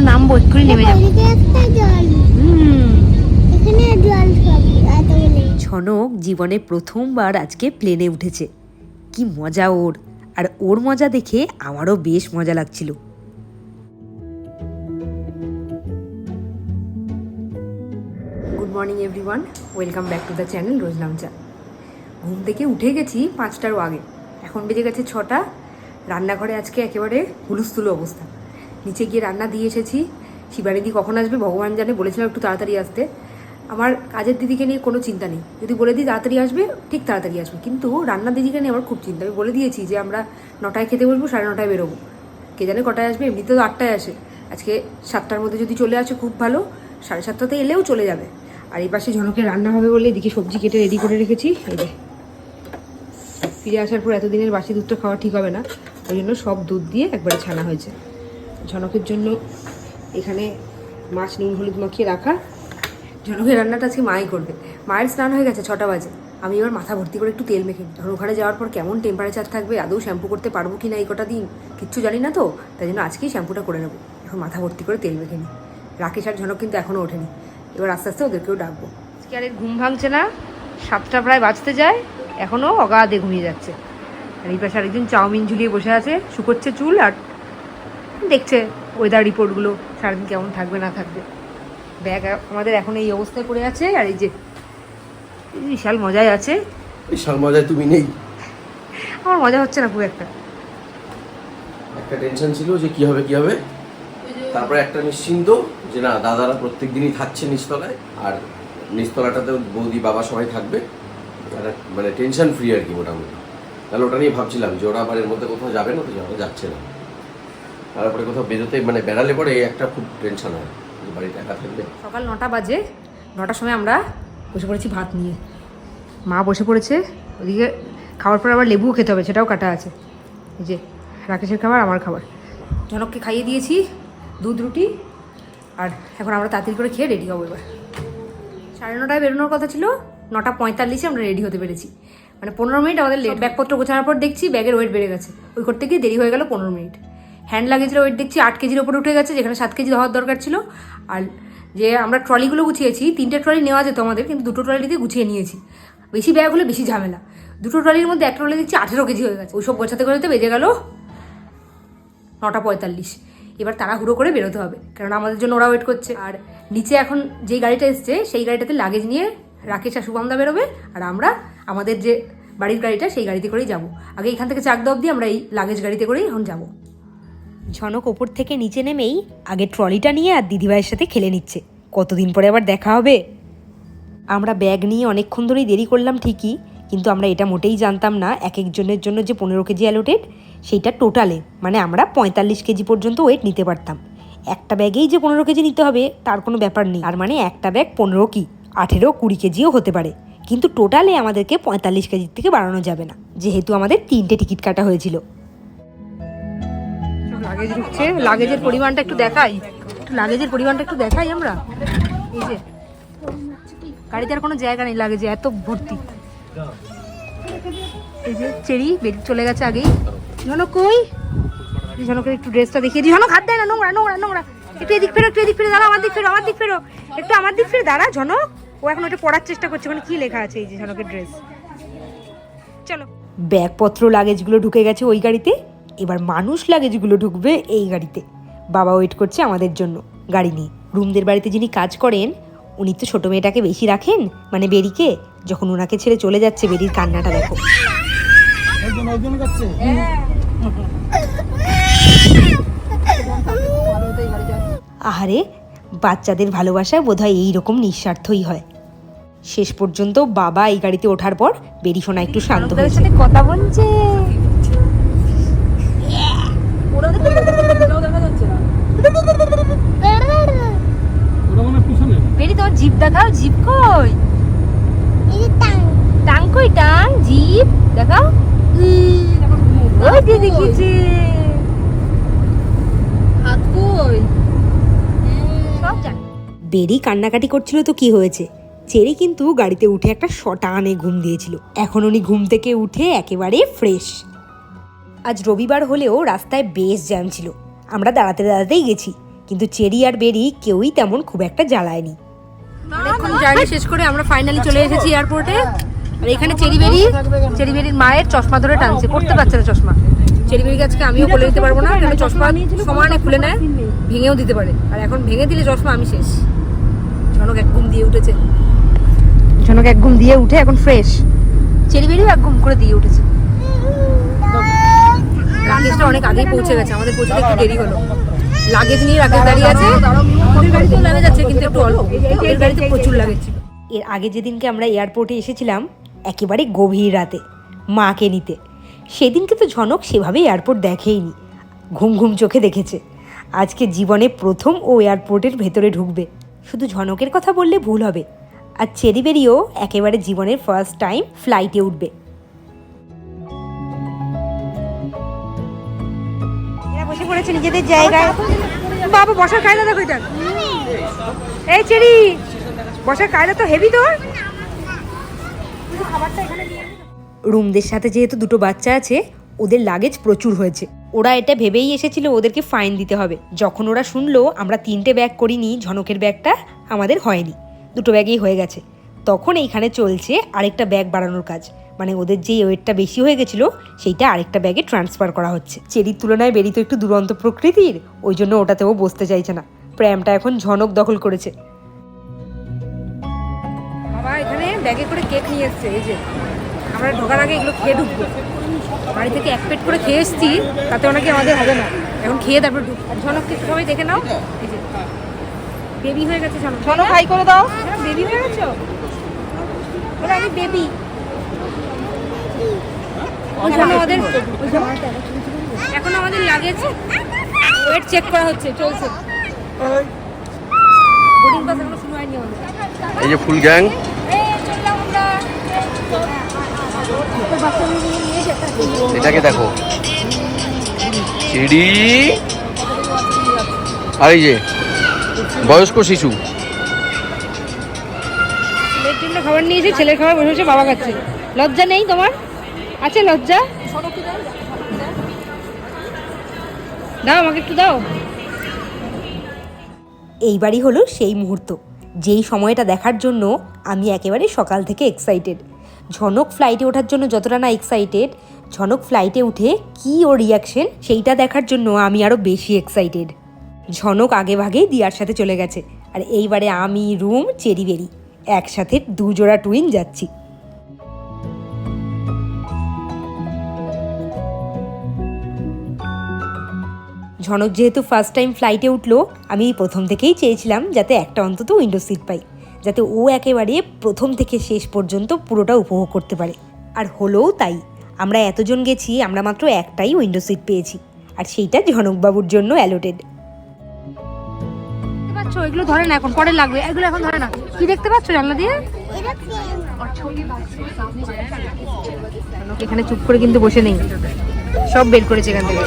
নামবো এক্ষুনি নেমে যাব। ছনক জীবনে প্রথমবার আজকে প্লেনে উঠেছে। কি মজা ওর। আর ওর মজা দেখে আমারও বেশ মজা লাগছিল। Good morning everyone welcome back to the channel রোজ নামচা ঘুম থেকে উঠে গেছি পাঁচটারও আগে। এখন বেজে গেছে ছটা। রান্নাঘরে আজকে একেবারে হুলুস্থুলু অবস্থা। নিচে গিয়ে রান্না দিয়ে এসেছি। শিবানিদি কখন আসবে ভগবান জানে, বলেছিলাম একটু তাড়াতাড়ি আসতে। আমার কাজের দিদিকে নিয়ে কোনো চিন্তা নেই। যদি বলে দিই তাড়াতাড়ি আসবে, ঠিক তাড়াতাড়ি আসবে। কিন্তু রান্নার দিদিকে নিয়ে আমার খুব চিন্তা। আমি বলে দিয়েছি যে আমরা নটায় খেতে বসবো, সাড়ে নটায় বেরোবো। কে জানে কটায় আসবে? এমনিতে তো আটটায় আসে। আজকে সাতটার মধ্যে যদি চলে আসে খুব ভালো, সাড়ে সাতটাতে এলেও চলে যাবে। আর এই পাশে ঝনকের রান্না হবে বলে এদিকে সবজি কেটে রেডি করে রেখেছি। এই যে ফিরে আসার পর এতদিনের বাসি দুধটা খাওয়া ঠিক হবে না। ওই জন্য সব দুধ দিয়ে একবারে ছানা হয়েছে। ঝনকের জন্য এখানে মাছ নুন হলুদ মাখিয়ে রাখা। ঝনকের রান্নাটা আজকে মাই করবে। মায়ের স্নান হয়ে গেছে ছটা বাজে। আমি এবার মাথা ভর্তি করে একটু তেল মেখে। কারণ ওখানে যাওয়ার পর কেমন টেম্পারেচার থাকবে? আদৌ শ্যাম্পু করতে পারব কি না এই কটা দিন? কিচ্ছু জানি না তো। তাই জন্য আজকেই শ্যাম্পুটা করে নেব। এখন মাথা ভর্তি করে তেল মেখে নিই। রাকেশ আর ঝনক কিন্তু এখনও ওঠেনি। এবার আস্তে আস্তে ওদেরকেও ডাকবো। আজকে আর ঘুম ভাঙছে না। সাতটা প্রায় বাজতে যায়। এখনও অগাধে ঘুমিয়ে যাচ্ছে। আর এই পাশে আরেকজন চাউমিন ঝুলিয়ে বসে আছে শুকোচ্ছে চুল আর দেখছে ওয়েদার রিপোর্টগুলো সারাদিন কেমন থাকবে না থাকবে। ব্যাগ আমাদের এখন এই অবস্থায় পড়ে আছে আর এই যে এই বিশাল মজায় আছে। বিশাল মজায় তুমি নেই। আমার মজা হচ্ছে না খুব একটা। একটা টেনশন ছিল যে কি হবে কি হবে। তারপরে একটা নিশ্চিন্ত যে না দাদারা প্রত্যেক দিনই থাকছে নিচতলায় আর নিচতলাটাতে বৌদি বাবা সবাই থাকবে। একটা মানে টেনশন ফ্রি আর কি মোটামুটি। তাহলে ওটা নিয়ে ভাবছিলাম যে ওরা আবার এর মধ্যে কোথাও যাবে না, তো ওরা যাচ্ছে না। তারপরে কোথাও বেরোতে মানে বেড়ালে পরে একটা খুব টেনশন হয় বাড়িতে একা সকাল নটা বাজে, নটার সময় আমরা বসে পড়েছি ভাত নিয়ে। মা বসে পড়েছে, ওদিকে খাওয়ার পর আবার লেবুও খেতে হবে, সেটাও কাটা আছে। যে, রাকেশের খাবার, আমার খাবার। জনককে খাইয়ে দিয়েছি, দুধ, রুটি, আর এখন আমরা তাড়াতাড়ি করে খেয়ে রেডি হব এবার। সাড়ে নটায় বেরোনোর কথা ছিল নটা পঁয়তাল্লিশে আমরা রেডি হতে পেরেছি। মানে পনেরো মিনিট আমাদের লেট ব্যাগপত্র গোছানোর পর দেখছি ব্যাগের ওয়েট বেড়ে গেছে। ওই করতে গিয়ে দেরি হয়ে গেল পনেরো মিনিট। হ্যান্ড লাগেজের ওয়েট দেখছি আট কেজির ওপরে উঠে গেছে, যেখানে সাত কেজি হওয়ার দরকার ছিল। আর যে আমরা ট্রলিগুলো গুছিয়েছি, তিনটে ট্রলি নেওয়া যেত আমাদের, কিন্তু দুটো ট্রলিতে গুছিয়ে নিয়েছি। বেশি ব্যাগ হলে বেশি ঝামেলা। দুটো ট্রলির মধ্যে একটা ট্রলি দেখছি আঠেরো কেজি হয়ে গেছে। ওইসব গোছাতে গোছাতে বেজে গেল নটা পঁয়তাল্লিশ। এবার তাড়াহুড়ো করে বেরোতে হবে কারণ আমাদের জন্য ওরা ওয়েট করছে। আর নিচে এখন যেই গাড়িটা এসছে, সেই গাড়িটাতে লাগেজ নিয়ে রাকেশ আর শুভমদা বেরোবে আর আমরা আমাদের যে বাড়ির গাড়িটা সেই গাড়িতে করেই যাব। আগে এখান থেকে চাকদা অবধি আমরা এই লাগেজ গাড়িতে করেই এখন যাব। ঝনক ওপর থেকে নিচে নেমেই আগে ট্রলিটা নিয়ে আর দিদিভাইয়ের সাথে খেলে নিচ্ছে। কতদিন পরে আবার দেখা হবে? আমরা ব্যাগ নিয়ে অনেকক্ষণ ধরেই দেরি করলাম ঠিকই, কিন্তু আমরা এটা মোটেই জানতাম না এক একজনের জন্য যে পনেরো কেজি অ্যালোটেড সেইটা টোটালে মানে আমরা পঁয়তাল্লিশ কেজি পর্যন্ত ওয়েট নিতে পারতাম। একটা ব্যাগেই যে পনেরো কেজি নিতে হবে, তার কোনো ব্যাপার নেই। আর মানে একটা ব্যাগ পনেরো কি? আঠেরো কুড়ি কেজিও হতে পারে। কিন্তু টোটালে আমাদেরকে পঁয়তাল্লিশ কেজির থেকে বাড়ানো যাবে না, যেহেতু আমাদের তিনটে টিকিট কাটা হয়েছিল। লাগেজ ঢুকছে। লাগেজের পরিমাণটা একটু দেখাই। একটু লাগেজের পরিমাণটা একটু দেখাই আমরা। এই যে, গাড়িতে আর কোনো জায়গা নেই লাগেজে এত ভর্তি। এই যে চেরি বেরিয়ে চলে গেছে আগেই। ঝনক কই? ঝনকের একটু ড্রেসটা দেখিয়ে দিই। ঝনক, হাত দেয় না, নোংরা নোংরা নোংরা। একটু এদিক ফেরো, একটু এদিক ফেরো দাঁড়া আমার দিক ফেরো, আমার দিক ফেরো। একটু আমার দিক ফেরো, দাঁড়া, ঝনক। ও এখন ওটা পড়ার চেষ্টা করছে মানে কি লেখা আছে এই যে ঝনকের ড্রেস চলো। ব্যাগপত্র লাগেজগুলো ঢুকে গেছে ওই গাড়িতে। এবার মানুষ লাগেজগুলো ঢুকবে এই গাড়িতে। বাবা ওয়েট করছে আমাদের জন্য গাড়ি নিয়ে। রুমদের বাড়িতে যিনি কাজ করেন, উনি তো ছোটো মেয়েটাকে বেশি রাখেন মানে বেরিকে। যখন ওনাকে ছেড়ে চলে যাচ্ছে, বেরির কান্নাটা দেখো। আহারে, বাচ্চাদের ভালোবাসা বোধহয় এইরকম নিঃস্বার্থই হয়। শেষ পর্যন্ত বাবা এই গাড়িতে ওঠার পর বেরি শোনা একটু শান্ত হয়েছে। সাথে কথা বলছে। বেরি তোমার জিপ দেখাও। জিপ কই? টাং। টাং কই? টাং জিপ দেখাও। ওই দিয়ে দেখিয়েছে। হাত কই? সব জানি। বেরি কান্নাকাটি করছিল তো কি হয়েছে? চেরি কিন্তু গাড়িতে উঠে একটা শটানে ঘুম দিয়েছিল। এখন উনি ঘুম থেকে উঠে একেবারে ফ্রেশ। আজ রবিবার হলেও রাস্তায় বেশ জ্যাম ছিল। আমরা দাঁড়াতে দাঁড়াতেই গেছি, কিন্তু চেরি আর বেরি কেউই তেমন খুব একটা জ্বালায়নি। অনেকক্ষণ জার্নি শেষ করে আমরা ফাইনালি চলে এসেছি এয়ারপোর্টে আর এখানে চেরিবেরি চেরিবেরির মায়ের চশমা ধরে টানছে, পড়তে পারছে না চশমা। চেরিবেরিকে আজকে আমিও বলে দিতে পারব না, কেন চশমা সমানে খুলে নেয়, ভেঙেও দিতে পারে। আর এখন ভেঙে দিলে চশমা আমি শেষ। ঝনক এক ঘুম দিয়ে উঠেছে। ঝনক এক ঘুম দিয়ে উঠে এখন ফ্রেশ চেরিবেরিও এক ঘুম করে দিয়ে উঠেছে। রাকেশটা অনেক আগেই পৌঁছে গেছে আমাদের পৌঁছতে একটু দেরি হলো। লাগেজ নিয়ে রাকেশ দাঁড়িয়ে আছে। ওদের গাড়িতেও লাগেজ আছে কিন্তু একটু অল্প। ওদের গাড়িতে প্রচুর লাগেজ ছিল। এর আগে যেদিনকে আমরা এয়ারপোর্টে এসেছিলাম একেবারে গভীর রাতে মাকে নিতে। সেদিনকে তো ঝনক সেভাবে এয়ারপোর্ট দেখেইনি। ঘুম ঘুম চোখে দেখেছে। আজকে জীবনে প্রথম ও এয়ারপোর্টের ভেতরে ঢুকবে। শুধু ঝনকের কথা বললে ভুল হবে। আর চেরি চেরিবেরিও একেবারে জীবনের ফার্স্ট টাইম ফ্লাইটে উঠবে। বসে পড়েছে নিজেদের জায়গায়। বাবা বসার কায়দা দেখো এটা। এই চেরি বসার কায়দা তো হেভি তোর। রুমদের সাথে যেহেতু দুটো বাচ্চা আছে ওদের লাগেজ প্রচুর হয়েছে। ওরা এটা ভেবেই এসেছিল ওদেরকে ফাইন দিতে হবে। যখন ওরা শুনলো আমরা তিনটে ব্যাগ করিনি ঝনকের ব্যাগটা আমাদের হয়নি। দুটো ব্যাগেই হয়ে গেছে। তখন এইখানে চলছে আরেকটা ব্যাগ বাড়ানোর কাজ। মানে ওদের যে ওয়েটটা বেশি হয়ে গেছিল সেইটা আরেকটা ব্যাগে ট্রান্সফার করা হচ্ছে। চেরির তুলনায় বেরি তো একটু দুরন্ত প্রকৃতির ওই জন্য ওটাতেও বসতে চাইছে না। প্র্যামটা এখন ঝনক দখল করেছে। বাবা এখানে ব্যাগে করে কেক নিয়ে এসছে এই যে। আমরা ঢোকার আগে এগুলো খেয়ে ঢুকবো। বাড়ি থেকে এক প্লেট করে খেয়ে এসছি তাতে ওনাকে আমাদের হবে না। এখন খেয়ে তারপর ঢুক ঝনককে সবাই দেখে নাও বেবি হয়ে গেছে ঝনক ঝনক হাই করে দাও। বেবি হয়ে গেছো? বলে আমি বেবি আমাদের এখন আমাদের লাগেজ ওয়েট চেক করা হচ্ছে চলছে। এই যে ফুল গ্যাং এটাকে দেখো। সিঁড়ি। আর এই যে বয়স্ক শিশু। ছেলের জন্য খাবার নিয়েছি ছেলের খাবার বসে বসে বাবা খাচ্ছে। লজ্জা নেই তোমার? আছে লজ্জা? দাও আমাকে একটু দাও। এইবারই হলো সেই মুহূর্ত। যেই সময়টা দেখার জন্য আমি একেবারে সকাল থেকে এক্সাইটেড ঝনক ফ্লাইটে ওঠার জন্য যতটা না এক্সাইটেড ঝনক ফ্লাইটে উঠে কি ও রিয়াকশন সেইটা দেখার জন্য আমি আরও বেশি এক্সাইটেড ঝনক আগে ভাগেই দিয়ার সাথে চলে গেছে। আর এইবারে আমি, রুম, চেরি বেরি। একসাথে দুজোড়া টুইন যাচ্ছি। ঝনক যেহেতু ফার্স্ট টাইম ফ্লাইটে উঠল, আমি প্রথম থেকেই চেয়েছিলাম যাতে একটা অন্তত উইন্ডো সিট পাই, যাতে ও একেবারে প্রথম থেকে শেষ পর্যন্ত পুরোটা উপভোগ করতে পারে। আর হলোও তাই, আমরা এতজন গেছি, আমরা মাত্র একটাই উইন্ডো সিট পেয়েছি। আর সেইটা ঝনকবাবুর জন্য অ্যালোটেড পাচ্ছ এগুলো ধরে না এখন পরে লাগবে। এগুলো এখন ধরে না। কি দেখতে পাচ্ছ জানলা দিয়ে? এখানে চুপ করে কিন্তু বসে নেই। সব বের করেছে এখান থেকে।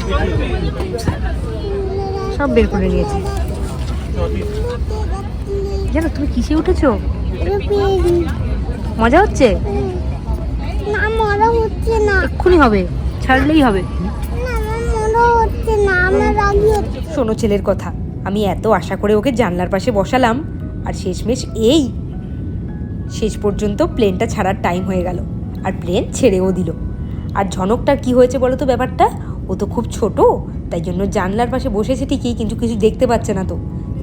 সব বের করে নিয়েছে। জানো তুমি কিসে উঠেছো? মজা হচ্ছে? না হচ্ছে না। এক্ষুনি হবে ছাড়লেই হবে। শোনো ছেলের কথা। আমি এত আশা করে ওকে জানলার পাশে বসালাম, আর শেষমেশ এই। শেষ পর্যন্ত প্লেনটা ছাড়ার টাইম হয়ে গেল, আর প্লেন ছেড়েও দিল। আর ঝনকটার কি হয়েছে বলো তো ব্যাপারটা? ও তো খুব ছোট, তাই জন্য জানলার পাশে বসেছে ঠিকই, কিন্তু কিছু দেখতে পাচ্ছে না তো।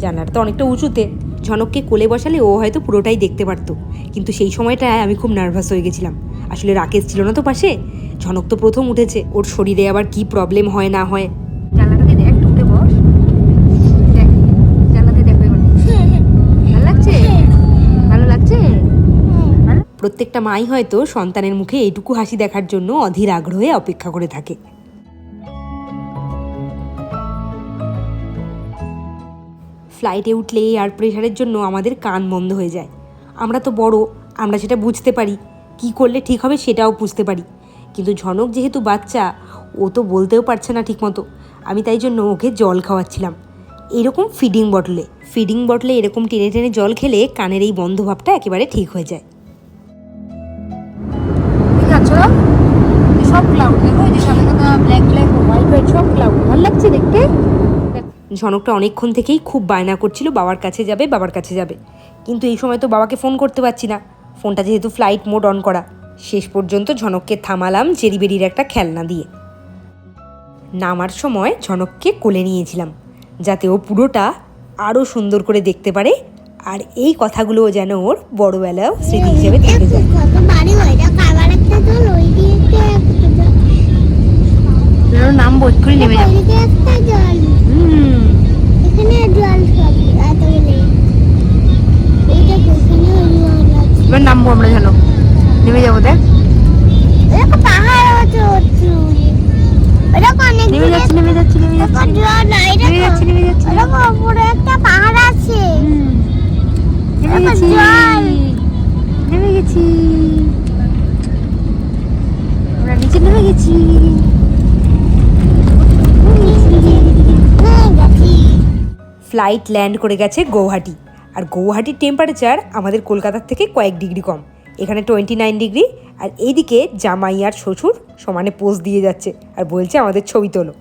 জানলাটা তো অনেকটা উঁচুতে। ঝনককে কোলে বসালে ও হয়তো পুরোটাই দেখতে পারতো। কিন্তু সেই সময়টায় আমি খুব নার্ভাস হয়ে গেছিলাম। আসলে রাকেশ ছিল না তো পাশে। ঝনক তো প্রথম উঠেছে, ওর শরীরে আবার কি প্রবলেম হয় না হয় জানলাটাকে দেখ ঢুকে বস দেখ জানলাতে দেখো এবার ভালো লাগছে ভালো লাগছে ভালো প্রত্যেকটা মাই হয়তো সন্তানের মুখে এইটুকু হাসি দেখার জন্য অধীর আগ্রহে অপেক্ষা করে থাকে। ফ্লাইটে উঠলে এয়ার প্রেশারের জন্য আমাদের কান বন্ধ হয়ে যায়। আমরা তো বড়, আমরা সেটা বুঝতে পারি। কি করলে ঠিক হবে সেটাও বুঝতে পারি। কিন্তু ঝনক যেহেতু বাচ্চা, ও তো বলতেও পারছে না ঠিকমতো। আমি তাই জন্য ওকে জল খাওয়াচ্ছিলাম। এরকম ফিডিং বটলে ফিডিং বটলে এরকম টেনে টেনে জল খেলে কানের এই বন্ধ ভাবটা একেবারে ঠিক হয়ে যায়। সব ক্লাউড দেখো, এই যে সাদা সাদা ব্ল্যাক ব্ল্যাক লাগছে দেখতে? ঝনকটা অনেকক্ষণ থেকেই খুব বায়না করছিল, বাবার কাছে যাবে, বাবার কাছে যাবে। কিন্তু এই সময় তো বাবাকে ফোন করতে পারছি না। ফোনটা যেহেতু ফ্লাইট মোড অন করা। শেষ পর্যন্ত ঝনককে থামালাম চেরিবেরির একটা খেলনা দিয়ে। নামার সময় ঝনককে কোলে নিয়েছিলাম, যাতে ও পুরোটা আরও সুন্দর করে দেখতে পারে, আর এই কথাগুলো যেন ওর বড়বেলাও স্মৃতি হিসেবে থেকে যায় কত বাড়ি হয় এটা খাবার একটা জল ওই দিকে একটা জল নাম বোধ করে নেমে যাবে ওইদিকে একটা জল হুম এখানে জল সব এতগুলো এই দেখো এখানে জল। আছে। এবার নামবো আমরা জানো। নেমে যাব দেখ। নেমে যাচ্ছি নেমে যাচ্ছি নেমে যাচ্ছি। নেমে যাচ্ছি নেমে একটা পাহাড় আছে। নেমে গেছি। নেমে গেছি। আমরা নিচে নেমে গেছি। ফ্লাইট ল্যান্ড করে গেছে গৌহাটি। আর গৌহাটির টেম্পারেচার আমাদের কলকাতার থেকে কয়েক ডিগ্রি কম। এখানে টোয়েন্টি নাইন ডিগ্রি আর এইদিকে জামাই আর শ্বশুর সমানে পোজ দিয়ে যাচ্ছে আর বলছে আমাদের ছবি তোলো।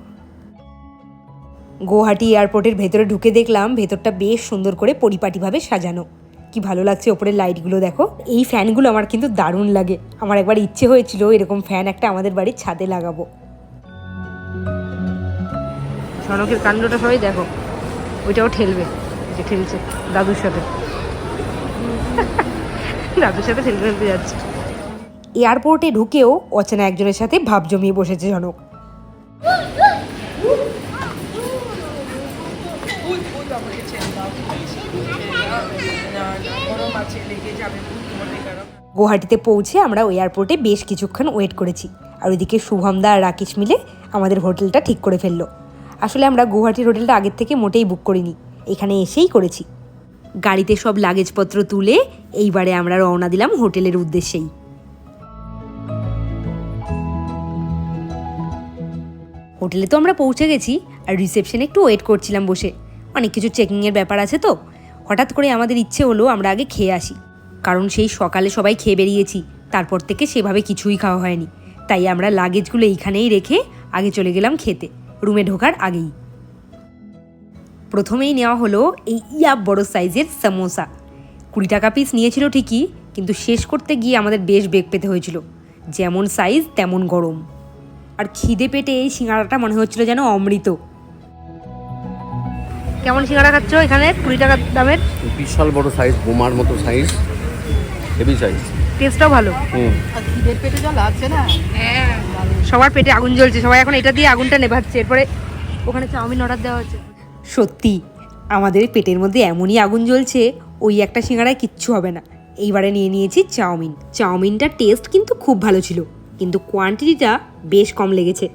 গৌহাটি এয়ারপোর্টের ভেতরে ঢুকে দেখলাম ভেতরটা বেশ সুন্দর করে পরিপাটিভাবে সাজানো। কি ভালো লাগছে ওপরের লাইটগুলো দেখো। এই ফ্যানগুলো আমার কিন্তু দারুণ লাগে। আমার একবার ইচ্ছে হয়েছিল এরকম ফ্যান একটা আমাদের বাড়ির ছাদে লাগাবো। সনকের কাণ্ডটা সবাই দেখো। ওইটাও ঠেলবে যে ঠেলছে দাদুর সাথে। দাদুর সাথে ঠেলতে ঠেলতে যাচ্ছে। এয়ারপোর্টে ঢুকেও অচেনা একজনের সাথে ভাব জমিয়ে বসেছে জনক গুয়াহাটিতে পৌঁছে আমরা ওই এয়ারপোর্টে বেশ কিছুক্ষণ ওয়েট করেছি। আর ওইদিকে শুভমদা আর রাকেশ মিলে আমাদের হোটেলটা ঠিক করে ফেলল। আসলে আমরা গুয়াহাটির হোটেলটা আগের থেকে মোটেই বুক করিনি। এখানে এসেই করেছি। গাড়িতে সব লাগেজপত্র তুলে এইবারে আমরা রওনা দিলাম হোটেলের উদ্দেশ্যেই। হোটেলে তো আমরা পৌঁছে গেছি, আর রিসেপশনে একটু ওয়েট করছিলাম বসে। অনেক কিছু চেকিংয়ের ব্যাপার আছে তো। হঠাৎ করে আমাদের ইচ্ছে হলো আমরা আগে খেয়ে আসি। কারণ সেই সকালে সবাই খেয়ে বেরিয়েছি, তারপর থেকে সেভাবে কিছুই খাওয়া হয়নি। তাই আমরা লাগেজগুলো এইখানেই রেখে আগে চলে গেলাম খেতে। রুমে ঢোকার আগেই। প্রথমেই নেওয়া হলো এই ইয়া বড় সাইজের সামোসা। কুড়ি টাকা পিস নিয়েছিল ঠিকই, কিন্তু শেষ করতে গিয়ে আমাদের বেশ বেগ পেতে হয়েছিল। যেমন সাইজ তেমন গরম। আর খিদে পেটে এই সিঙ্গাড়াটা মনে হচ্ছিল যেন অমৃত। কেমন সিঙ্গাড়া খাচ্ছ এখানে? কুড়ি টাকার দামের? বিশাল বড় সাইজ বোমার মতো সাইজ হেভি সাইজ টেস্টটাও ভালো। হুম। সবার পেটে আগুন জ্বলছে সবাই এখন এটা দিয়ে আগুনটা নেভাচ্ছে। এরপরে ওখানে চাউমিন অর্ডার দেওয়া হচ্ছে। সত্যি আমাদের পেটের মধ্যে এমনই আগুন জ্বলছে ওই একটা সিঙ্গারায় কিচ্ছু হবে না। এইবারে নিয়ে নিয়েছি চাউমিন। চাউমিনটার টেস্ট কিন্তু খুব ভালো ছিল কিন্তু কোয়ান্টিটিটা বেশ কম লেগেছে।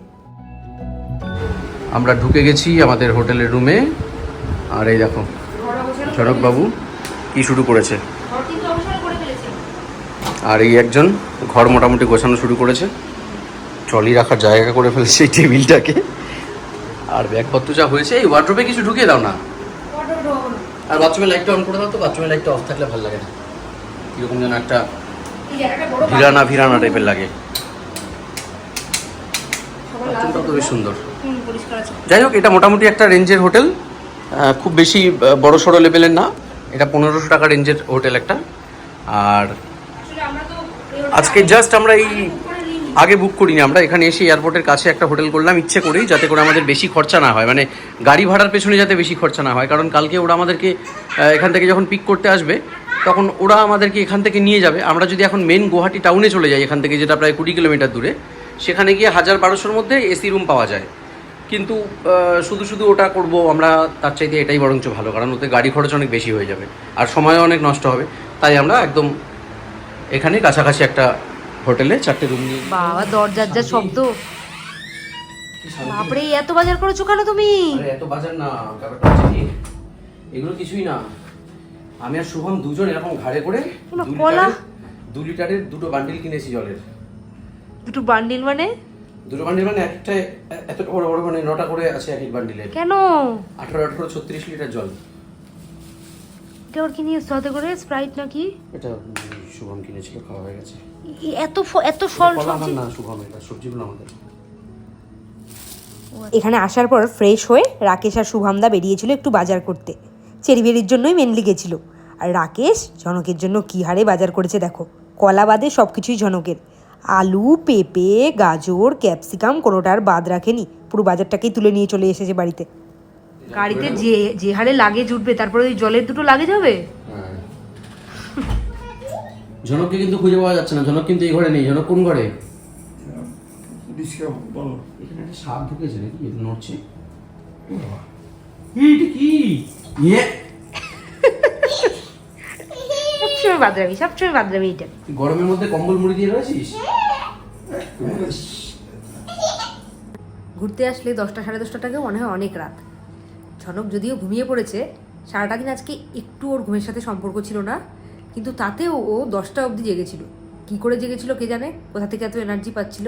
আমরা ঢুকে গেছি আমাদের হোটেলের রুমে আর এই দেখো ঝনকবাবু কি শুরু করেছে। আর এই একজন ঘর মোটামুটি গোছানো শুরু করেছে। ট্রলি রাখার জায়গা করে ফেলেছে এই টেবিলটাকে। আর ব্যাগপত্র যা হয়েছে, এই ওয়ার্ড্রোপে কিছু ঢুকিয়ে দাও না। আর বাথরুমের লাইটটা অন করে দাও তো বাথরুমের লাইটটা অফ থাকলে ভালো লাগে না। কীরকম যেন একটা ভিরানা ভিরানা টাইপের লাগে। বাথরুমটাও তো বেশ সুন্দর। যাই হোক, এটা মোটামুটি একটা রেঞ্জের হোটেল খুব বেশি বড় সড়ো লেভেলের না। এটা পনেরোশো টাকা রেঞ্জের হোটেল একটা। আর আজকে জাস্ট আমরা এই আগে বুক করিনি আমরা। এখানে এসে এয়ারপোর্টের কাছে একটা হোটেল করলাম ইচ্ছে করেই, যাতে করে আমাদের বেশি খরচা না হয়। মানে গাড়ি ভাড়ার পেছনে যাতে বেশি খরচা না হয়। কারণ কালকে ওরা আমাদেরকে এখান থেকে যখন পিক করতে আসবে, তখন ওরা আমাদেরকে এখান থেকে নিয়ে যাবে। আমরা যদি এখন মেন গুয়াহাটি টাউনে চলে যাই, এখান থেকে যেটা প্রায় কুড়ি কিলোমিটার দূরে, সেখানে গিয়ে হাজার বারোশোর মধ্যে এসি রুম পাওয়া যায়। কিন্তু শুধু শুধু ওটা করব আমরা, তার চাইতে এটাই বরঞ্চ ভালো। কারণ ওতে গাড়ি খরচ অনেক বেশি হয়ে যাবে। আর সময়ও অনেক নষ্ট হবে। তাই আমরা একদম এখানে কাছাকাছি একটা হোটেলে চারটে রুম নিয়ে বাবা দরজার যা শব্দ। বাপরে এত বাজার করেছ কেন তুমি? আরে এত বাজার না ব্যাপারটা হচ্ছে কি এগুলো কিছুই না। আমি আর শুভম দুজন এরকম ঘাড়ে করে কলা? লিটারের- দু লিটারের দুটো বান্ডিল কিনেছি জলের। দুটো বান্ডিল মানে? দুটো বান্ডিল মানে একটা এত বড় বড় মানে নটা করে আছে এক এক বান্ডিলে কেন? আঠারো আঠারো ছত্রিশ লিটার জল। এটা ওর কি নিয়ে হাতে করে? স্প্রাইট নাকি? এটা শুভম কিনেছিল খাওয়া হয়ে গেছে। এত এত ফল সবজি না শুভম এটা সবজিগুলো আমাদের। এখানে আসার পর ফ্রেশ হয়ে রাকেশ আর শুভামদা বেরিয়েছিল একটু বাজার করতে। চেরিবেরির জন্যই মেনলি গেছিল। আর রাকেশ জনকের জন্য কী হারে বাজার করেছে দেখো। কলা বাদে সব কিছুই জনকের। আলু পেঁপে গাজর ক্যাপসিকাম কোনোটার বাদ রাখেনি। পুরো বাজারটাকেই তুলে নিয়ে চলে এসেছে বাড়িতে। গাড়িতে যে যে হারে লাগেজ উঠবে তারপরে ওই জলের দুটো লাগেজ হবে। ঝনককে কিন্তু খুঁজে পাওয়া যাচ্ছে না। ঝনক কিন্তু এই ঘরে নেই। ঝনক কোন ঘরে? বলো। এখানে একটা সাপ ঢুকেছে নাকি? নড়ছে। এইটা কি? ইয়ে। সবসময় বাদরামি সবসময় বাদরামি এটা। গরমের মধ্যে কম্বল মুড়ি দিয়ে রয়েছিস? ঘুরতে আসলে দশটা সাড়ে দশটা টাকা মনে হয় অনেক রাত। ঝনক যদিও ঘুমিয়ে পড়েছে সারাটা দিন আজকে একটু ওর ঘুমের সাথে সম্পর্ক ছিল না। কিন্তু তাতেও ও দশটা অবধি জেগেছিল। কি করে জেগেছিল কে জানে? কোথা থেকে এত এনার্জি পাচ্ছিল?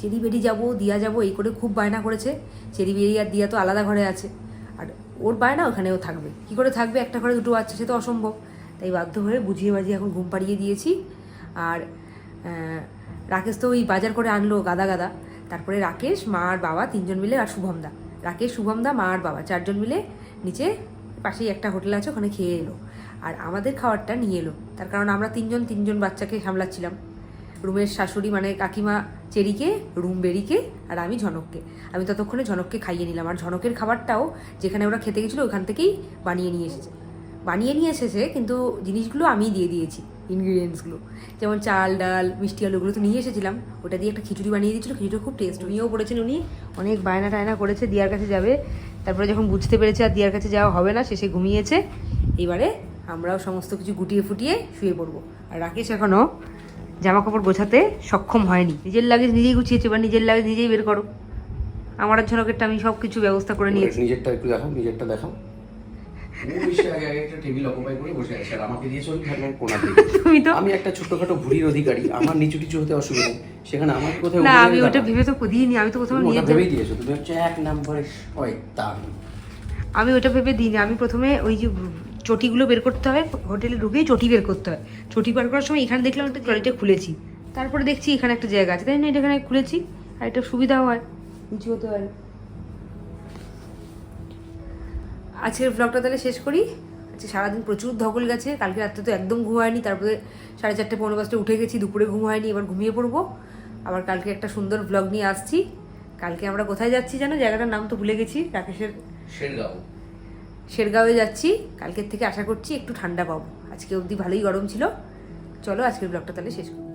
চেরি বেরি যাব, দিয়া যাব, এই করে খুব বায়না করেছে। চেরি বেরি আর দিয়া তো আলাদা ঘরে আছে। আর ওর বায়না ওখানেও থাকবে। কি করে থাকবে? একটা ঘরে দুটো বাচ্চা, সে তো অসম্ভব। তাই বাধ্য হয়ে বুঝিয়ে বাজিয়ে এখন ঘুম পাড়িয়ে দিয়েছি। আর রাকেশ তো ওই বাজার করে আনলো গাদা গাদা। তারপরে রাকেশ, মা আর বাবা তিনজন মিলে আর শুভমদা। রাকেশ, শুভমদা, মা আর বাবা চারজন মিলে নিচে পাশেই একটা হোটেল আছে, ওখানে খেয়ে এলো। আর আমাদের খাবারটা নিয়ে এলো। তার কারণ আমরা তিনজন তিনজন বাচ্চাকে সামলাচ্ছিলাম। রুমের শাশুড়ি মানে কাকিমা চেরিকে, রুম বেরিকে, আর আমি ঝনককে। আমি ততক্ষণে ঝনককে খাইয়ে নিলাম। আর ঝনকের খাবারটাও যেখানে ওরা খেতে গেছিল, ওখান থেকেই বানিয়ে নিয়ে এসেছে। বানিয়ে নিয়ে এসেছে, কিন্তু জিনিসগুলো আমিই দিয়ে দিয়েছি ইনগ্রিডিয়েন্টসগুলো যেমন চাল, ডাল, মিষ্টি আলুগুলো তো নিয়ে এসেছিলাম। ওটা দিয়ে একটা খিচুড়ি বানিয়ে দিয়েছিলো। খিচুড়িটা খুব টেস্ট উনিও পড়েছেন উনি অনেক বায়না টায়না করেছে, দিয়ার কাছে যাবে। তারপরে যখন বুঝতে পেরেছে আর দিয়ার কাছে যাওয়া হবে না শেষে ঘুমিয়েছে এবারে আমরাও সমস্ত কিছু গুটিয়ে ফুটিয়ে শুয়ে পড়ব। আর রাকেশ এখনও জামা কাপড় গোছাতে সক্ষম হয়নি। নিজের লাগেজ নিজেই গুছিয়েছে এবার নিজের লাগেজ নিজেই বের করো। আমার আর আমি সব কিছু ব্যবস্থা করে নিয়েছি। নিজেরটা একটু দেখাও নিজেরটা দেখাও। কোনা দিয়ে। তুমি তো আমি একটা ছোটখাটো ভুড়ির অধিকারী আমার নিচু টিচু হতে অসুবিধা নেই। সেখানে আমাকে কোথাও না আমি ওটা ভেবে তো দিইনি আমি তো কোথাও নিয়ে ভেবেই দিয়েছ তুমি হচ্ছে এক নম্বরে শয়তান। আমি ওটা ভেবে দিইনি আমি প্রথমে ওই যে চটিগুলো বের করতে হয় হোটেলে ঢুকেই চটি বের করতে হয়। চটি বের করার সময় এখানে দেখলাম একটা টয়লেটটা খুলেছি তারপরে দেখছি এখানে একটা জায়গা আছে তাই না? এটা এখানে খুলেছি আর এটা সুবিধাও হয় নিচু হতে হয় আজকের ব্লগটা তাহলে শেষ করি। আজকে সারাদিন প্রচুর ধকল গেছে কালকে রাত্রে তো একদম ঘুম হয়নি তারপরে সাড়ে চারটে পনেরো পাঁচটা উঠে গেছি দুপুরে ঘুম হয়নি এবার ঘুমিয়ে পড়ব। আবার কালকে একটা সুন্দর ব্লগ নিয়ে আসছি। কালকে আমরা কোথায় যাচ্ছি জানো? জায়গাটার নাম তো ভুলে গেছি রাকেশের শেরগাঁও। শেরগাঁওয়ে যাচ্ছি। কালকের থেকে আশা করছি একটু ঠান্ডা পাবো। আজকে অবধি ভালোই গরম ছিল। চলো আজকের ব্লগটা তাহলে শেষ করি।